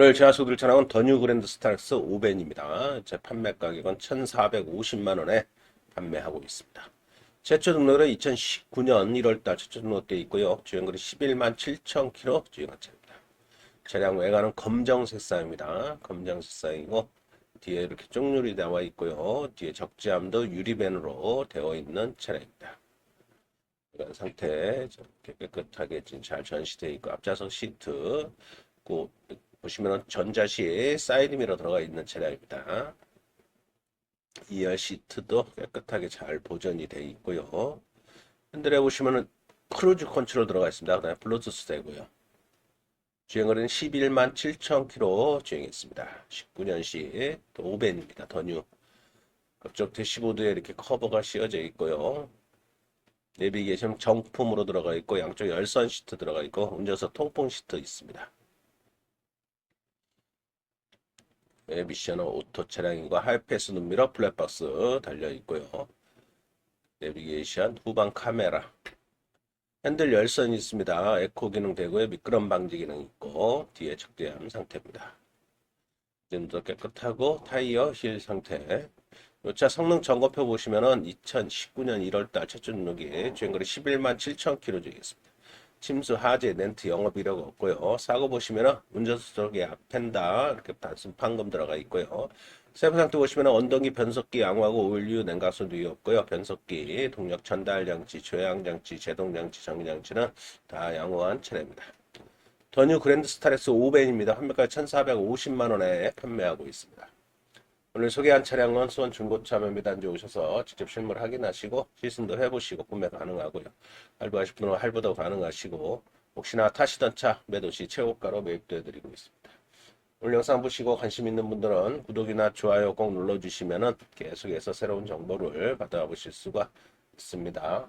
오늘 제가 소개드릴 차량은 더뉴 그랜드 스타렉스 5벤입니다. 제 판매 가격은 1,450만 원에 판매하고 있습니다. 최초 등록은 2019년 1월달 최초 등록되어 있고요. 주행거리 11만 7천 킬로 주행한 차입니다. 차량 외관은 검정 색상입니다. 검정 색상이고 뒤에 이렇게 쪽률이 나와 있고요. 뒤에 적재함도 유리벤으로 되어 있는 차량입니다. 이런 상태 이렇게 깨끗하게 잘 전시되어 있고 앞좌석 시트 그 보시면은 전자시 사이드 미러 들어가 있는 차량입니다. 2열 시트도 깨끗하게 잘 보존이 되어 있고요. 핸들에 보시면은 크루즈 컨트롤 들어가 있습니다. 그다음에 블루투스 되고요. 주행거리는 11만 7천 킬로 주행했습니다. 19년식 또 5벤입니다. 더뉴 앞쪽 대시보드에 이렇게 커버가 씌워져 있고요. 내비게이션 정품으로 들어가 있고 양쪽 열선 시트 들어가 있고 운전석 통풍 시트 있습니다. 미션은 오토 차량이고 하이패스 눈미러 블랙박스 달려 있고요. 내비게이션 후방 카메라 핸들 열선이 있습니다. 에코 기능 되고요. 미끄럼 방지 기능 있고 뒤에 적대함 상태입니다. 지금도 깨끗하고 타이어 힐 상태. 이 차 성능 점검표 보시면은 2019년 1월달 최초 등록이 주행거리 11만 7천 킬로 주겠습니다. 침수, 하재, 렌트 영업 이력 없고요. 사고 보시면은 운전수 쪽에 앞펜다 이렇게 단순 판금 들어가 있고요. 세부 상태 보시면은 언덕이 변속기 양호하고 오일류 냉각수 누이 없고요. 변속기, 동력 전달 장치, 조향 장치, 제동 장치, 정비 장치는 다 양호한 차량입니다. 더뉴 그랜드 스타렉스 5벤입니다. 판매가 1,450만 원에 판매하고 있습니다. 오늘 소개한 차량은 수원 중고차 매매단지 오셔서 직접 실물 확인하시고 시승도 해보시고 구매 가능하고요. 할부하실 분은 할부도 가능하시고 혹시나 타시던 차 매도 시 최고가로 매입도 해드리고 있습니다. 오늘 영상 보시고 관심 있는 분들은 구독이나 좋아요 꼭 눌러주시면 계속해서 새로운 정보를 받아보실 수가 있습니다.